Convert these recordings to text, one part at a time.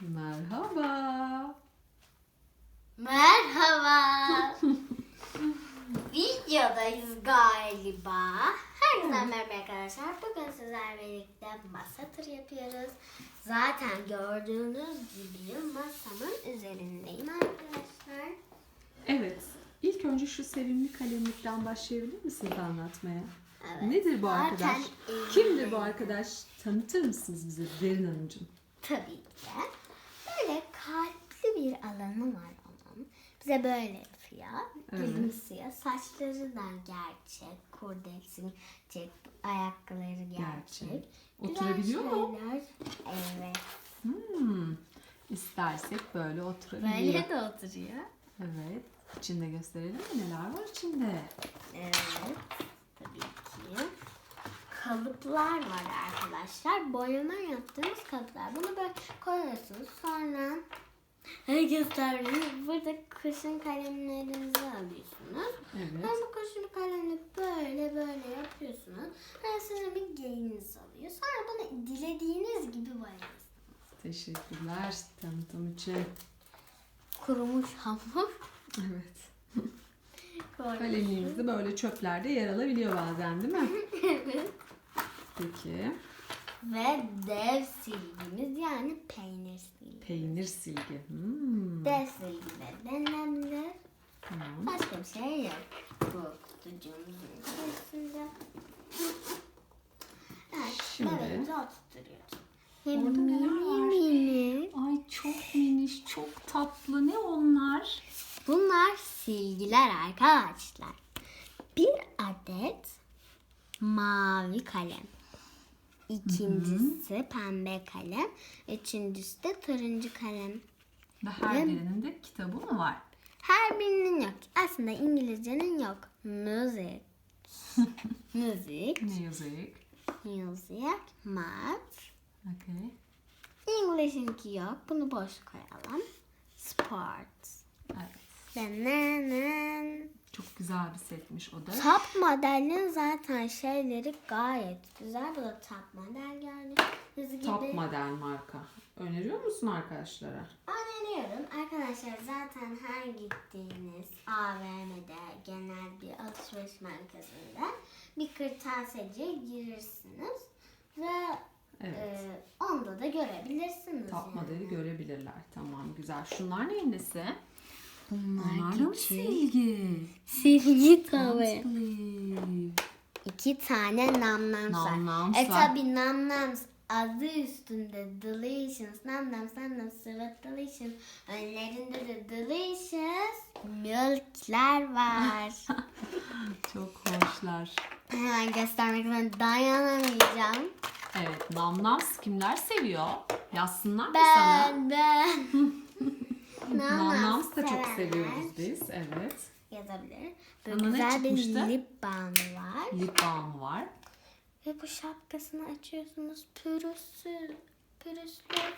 Merhaba. Merhaba. Videodayız galiba. Herkese merhaba arkadaşlar. Bugün sizlerle birlikte masa turu yapıyoruz. Zaten gördüğünüz gibi masamın üzerindeyim arkadaşlar. Evet. İlk önce şu sevimli kalemlikten başlayabilir misiniz anlatmaya? Evet. Nedir bu arkadaş? Kimdir bu arkadaş? Tanıtır mısınız bize Derin Hanımcığım? Tabii ki. Kalpli bir alanı var onun. Bize böyle yapıyor. Gülümsüyor. Saçları da gerçek. Kurdelsin gerçek. Ayakları gerçek. Gerçek. Güzel Oturabiliyor mu? şeyler. Evet. Hmm. İstersek böyle oturabiliyor. Böyle de oturuyor. Evet. İçinde gösterelim mi? Neler var içinde? Evet. Tabii ki. Kalıplar var arkadaşlar. Boyama yaptığımız kalıplar. Bunu böyle koyuyorsunuz. Sonra göstereyim. Burada kuşun kalemlerinizi alıyorsunuz. Evet. Sonra bu kuşun kalemini böyle böyle yapıyorsunuz. Sonra sizin bir geliniz alıyor. Sonra bunu dilediğiniz gibi boyuyorsunuz. Teşekkürler tanıtım için. Kurumuş hamur. Evet. Kalemliğimiz de böyle çöplerde yer alabiliyor bazen değil mi? Evet. Peki. Ve dev silgimiz yani peynir silgi. Peynir silgi. Hmm. Dev silgi de denilebilir. Tamam. Başka bir şey yok. Bu kutucuğumuzun içerisinde. Evet, Şimdi- bebeğimizi oturtuyoruz. Orada neler var? mini. Ay çok miniş, çok tatlı. Ne onlar? Bunlar silgiler arkadaşlar. Bir adet mavi kalem. İkincisi pembe kalem. Üçüncüsü de turuncu kalem. Ve her birinin de kitabı mı var? Her birinin yok. Aslında İngilizcenin yok. Music. Music. Music. Music. Math. Okay. English'inki yok. Bunu boş koyalım. Sports. Çok güzel bir setmiş o da. Top modelin zaten şeyleri gayet güzel. Bu da top model gördüğünüz gibi. Top model marka. Öneriyor musun arkadaşlara? Öneriyorum. Arkadaşlar zaten her gittiğiniz AVM'de genel bir alışveriş merkezinde bir kırtasiyeciye girirsiniz ve Evet. e, onda da görebilirsiniz. Top yani. modeli görebilirler. Tamam güzel. Şunlar neyin nesi? Bunlar da mı silgi? Silgi tabii. İki tane namnams var. Namnams E var. tabi namnams adı üstünde delicious, namnams, namnams, evet delicious. Önlerinde de delicious milkler var. Çok hoşlar. Hemen göstermek için dayanamayacağım. Evet, namnams kimler seviyor? Yazsınlar mı sana? Ben, ben. Namnams da çok sevenler seviyoruz biz. Evet. Yazabilir. Sana Böyle ne güzel bir çıkmıştı? lip balm var. Lip balm var. Ve bu şapkasını açıyorsunuz. Pürüzsüz, pürüzlü,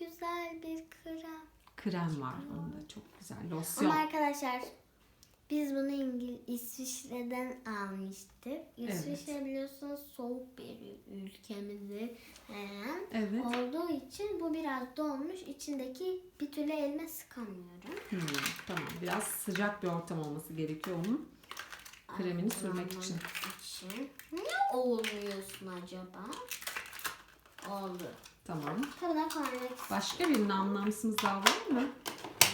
güzel bir krem. Krem var. Onda çok güzel. Losyon. Ama arkadaşlar biz bunu İngil İsviçre'den almıştık. İsviçre biliyorsunuz soğuk bir ülkemizi veren Evet. olduğu için bu biraz donmuş. İçindeki bir türlü elime sıkamıyorum. Hmm, tamam. Biraz sıcak bir ortam olması gerekiyor onun. Kremini sürmek için. için. Ne olmuyorsun acaba? Oldu. Tamam. Koymak Başka bir namnamsımız daha var mı?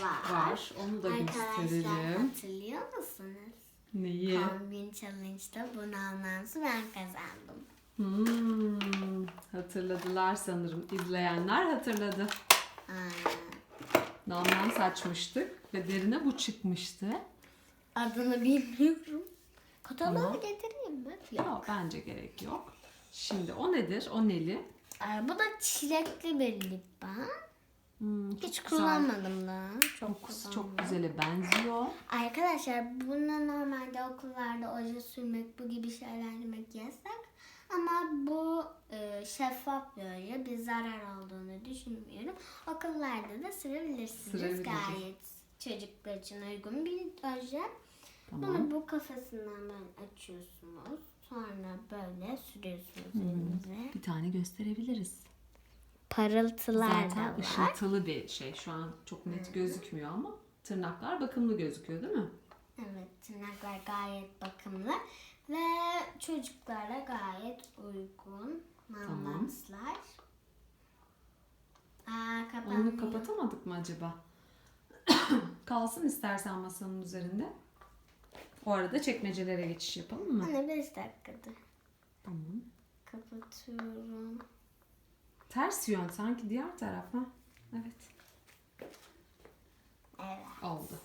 Var. Var. Onu da Arkadaşlar gösterelim. hatırlıyor musunuz? Neyi? Kombin Challenge'da bunu anonsu ben kazandım. Hmm, hatırladılar sanırım. İzleyenler hatırladı. Aynen. Namlam saçmıştık ve derine bu çıkmıştı. Adını bilmiyorum. Kataloğu Tamam. getireyim mi? Yok bence gerek yok. Şimdi o nedir? O neli? Ay, bu da çilekli bir lip balm. Hmm, çok Hiç güzel. kullanmadım da. Çok Kokusu kullanmadım. çok güzele benziyor. Arkadaşlar bunu normalde okullarda oje sürmek bu gibi şeyler yemek yasak. Ama bu e, şeffaf böyle bir zarar olduğunu düşünmüyorum. Okullarda da sürebilirsiniz. Sürebiliriz. Gayet çocuklar için uygun bir oje. Tamam. Bunu bu kafasından böyle açıyorsunuz. Sonra böyle sürüyorsunuz elinize. Bir tane gösterebiliriz. Parıltılar da Zaten var. ışıltılı bir şey. Şu an çok net gözükmüyor ama tırnaklar bakımlı gözüküyor değil mi? Evet, tırnaklar gayet bakımlı ve çocuklara gayet uygun mamanslar. Aa, kapanmıyor. Onu kapatamadık mı acaba? Kalsın istersen masanın üzerinde. O arada çekmecelere geçiş yapalım mı? Anne 5 dakikada. Tamam. Kapatıyorum. Ters yön sanki diğer taraf ha? Evet. Evet. Oldu.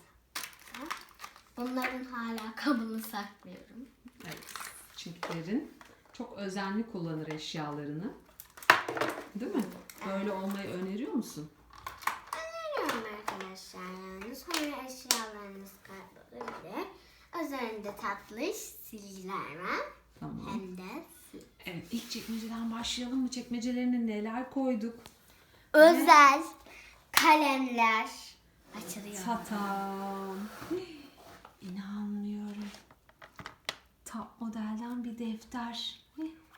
Bunların hala kabını saklıyorum. Evet. Çinklerin çok özenli kullanır eşyalarını. Değil mi? Böyle olmayı öneriyor musun? Öneriyorum arkadaşlar yani. Sonra eşyalarınız kaybolabilir. Üzerinde tatlış silgiler var. Tamam. Hem de. Evet ilk çekmeceden başlayalım mı? Çekmecelerine neler koyduk? Özel kalemler açılıyor. Tatam. İnanmıyorum. Top modelden bir defter.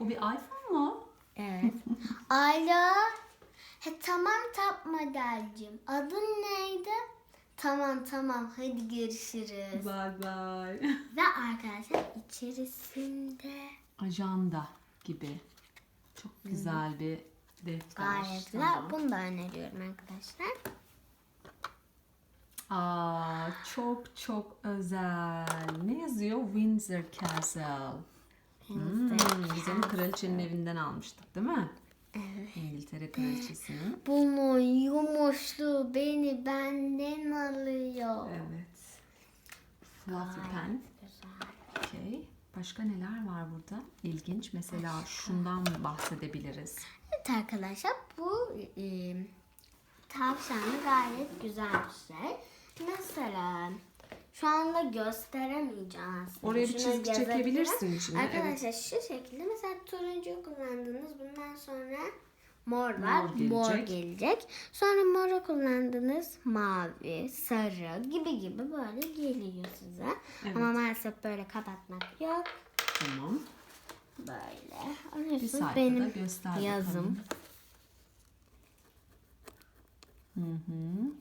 O bir iPhone mu? Evet. Alo. He, tamam tap modelcim. Adın neydi? Tamam tamam hadi görüşürüz. Bye bye. Ve arkadaşlar içerisinde Ajanda gibi. Çok güzel bir defter. gayet güzel. Bunu da öneriyorum arkadaşlar. Aa, çok çok özel. Ne yazıyor? Windsor Castle. Hmm, biz onu kraliçenin evinden almıştık değil mi? Evet. İngiltere kraliçesinin. Bunun yumuşluğu beni benden alıyor. Evet. Fluffy pen. Güzel. Okey. Başka neler var burada? İlginç. Mesela şundan bahsedebiliriz. Evet arkadaşlar bu e, tavşanlı gayet güzel bir şey. Mesela şu anda gösteremeyeceğim aslında. Oraya bir Şuna çizgi yazabilirim. çekebilirsin içine, Arkadaşlar şu şekilde mesela turuncu kullandınız bundan sonra mor var. Mor Mor gelecek. gelecek. Sonra moru kullandınız mavi, sarı gibi gibi böyle geliyor size. Evet. Ama maalesef böyle kapatmak yok. Tamam. Böyle. Sayfada benim göster yazım. Hı hı.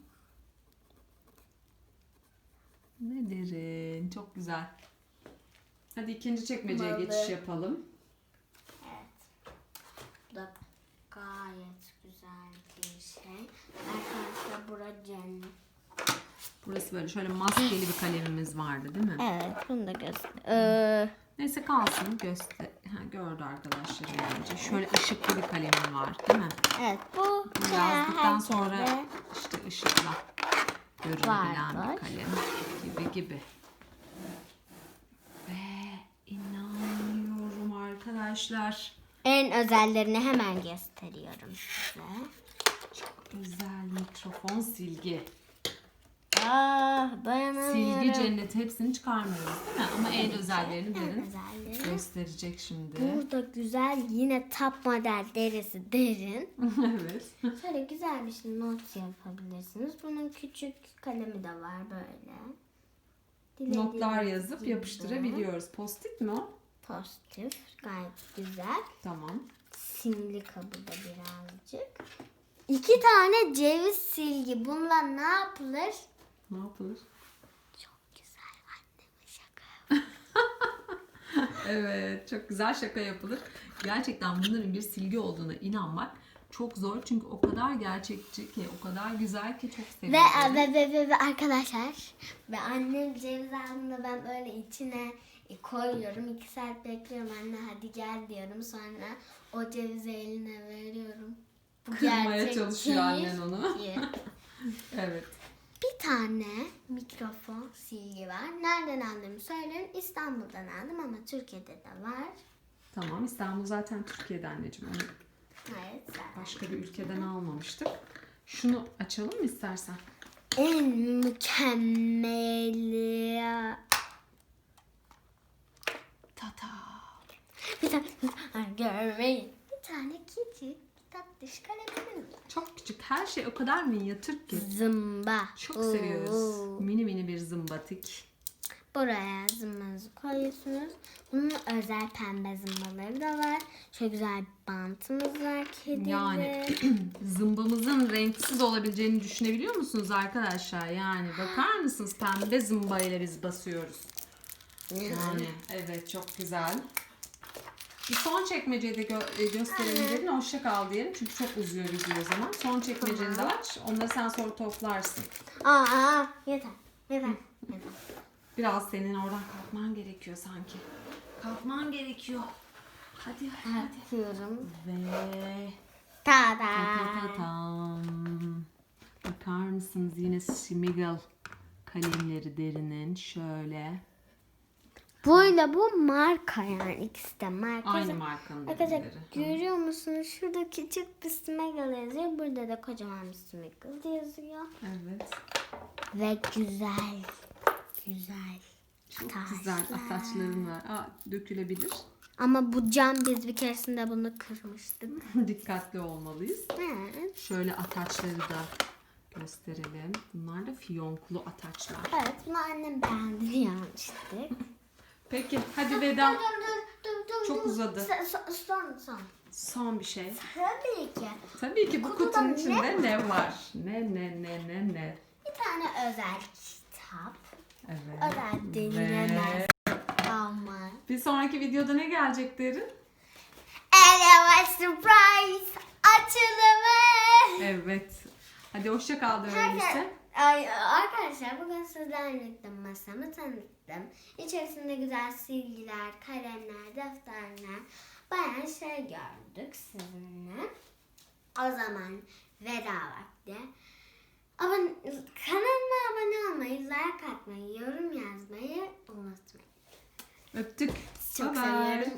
Ne derin. Çok güzel. Hadi ikinci çekmeceye Mavi. geçiş yapalım. Evet. Bu da gayet güzel bir şey. Arkadaşlar bura cennet. Burası böyle şöyle maskeli bir kalemimiz vardı değil mi? Evet bunu da göster. Ee, Neyse kalsın. Göster. Ha, gördü arkadaşlar önce. Şöyle ışıklı bir kalemim var değil mi? evet bu Bunu yazdıktan herkese sonra işte ışıkla görünebilen bir kalem gibi gibi. Ve inanmıyorum arkadaşlar. En özellerini hemen gösteriyorum size. Çok özel mikrofon silgi. Ah dayanamıyorum. Silgi cennet hepsini çıkarmıyoruz değil mi? Ama en özellerini En derin özelleri. gösterecek şimdi. Burada güzel yine top model derisi derin. evet. Şöyle güzel bir şey not yapabilirsiniz. Bunun küçük kalemi de var böyle. Notlar Dilediğiniz yazıp gibi. yapıştırabiliyoruz. Post-it mi o? Pozitif. Gayet güzel. Tamam. Simli kabı da birazcık. İki tane ceviz silgi. Bununla ne yapılır? Ne yapılır? Çok güzel anneme şaka. Evet, çok güzel şaka yapılır. Gerçekten bunların bir silgi olduğuna inanmak çok zor. Çünkü o kadar gerçekçi ki, o kadar güzel ki çok Ve, seviyorum. ve, ve, ve, ve arkadaşlar ve annem ceviz aldığında ben böyle içine koyuyorum. iki saat bekliyorum anne hadi gel diyorum. Sonra o cevizi eline veriyorum. Bu Kırmaya gerçek çalışıyor değil annen onu. Evet. Bir tane mikrofon silgi var. Nereden aldığımı söylüyorum. İstanbul'dan aldım ama Türkiye'de de var. Tamam, İstanbul zaten Türkiye'de anneciğim. Onu Evet zaten. başka bir ülkeden almamıştık. Şunu açalım mı istersen? En mükemmeli. Bir tane Ay, görmeyin. Bir tane küçük kitap dış kalemimiz var. Çok küçük. Her şey o kadar minyatür ki. Zımba. Çok Oo. seviyoruz. Mini mini bir zımbatik. Buraya zımbanızı koyuyorsunuz. Bunun özel pembe zımbaları da var. Şöyle güzel bir bantımız var kedili. Yani zımbamızın renksiz olabileceğini düşünebiliyor musunuz arkadaşlar? Yani bakar mısınız pembe zımba ile biz basıyoruz. Yani evet çok güzel. Bir son çekmeceyi de gö- e, gösterelim dedin. Hoşça kal diyelim. Çünkü çok uzuyor video o zaman. Son çekmeceni de aç. Onları sen sonra toplarsın. Aa, aa, yeter. Yeter. yeter. Biraz senin oradan kalkman gerekiyor sanki. Kalkman gerekiyor. Hadi hadi. Atıyorum. Ve Tada. Tam. Bakar mısınız yine Smiggle kalemleri derinin şöyle. Buyla bu marka yani ikisi de marka. Aynı markanın Arkadaşlar görüyor musunuz? Şurada küçük bir Smiggle yazıyor. Burada da kocaman bir Smiggle yazıyor. Evet. Ve güzel. Güzel. Çok güzel ataçların var. Aa, dökülebilir. Ama bu cam biz bir keresinde bunu kırmıştık. Dikkatli olmalıyız. Evet. Şöyle ataçları da gösterelim. Bunlar da fiyonklu ataçlar. Evet bunu annem beğendi yanlıştık. Peki hadi veda. Dur dur dur dur. Çok uzadı. Son son. son, son. Bir şey. Tabii ki. Tabii ki bu Kutuda kutunun içinde ne var? Ne ne ne ne ne? Bir tane özel kitap. Evet. Özel denilemez. Ama. Bir sonraki videoda ne gelecek derin? Eleva surprise açılımı. Evet. Hadi hoşça kal öyleyse. Ay, arkadaşlar bugün sizlerle birlikte masamı tanıttım. İçerisinde güzel silgiler, kalemler, defterler, bayağı şey gördük sizinle. O zaman veda vakti. Abone, kanalıma abone olmayı, like atmayı, yorum yazmayı unutmayın. Öptük. Çok Bye seviyorum.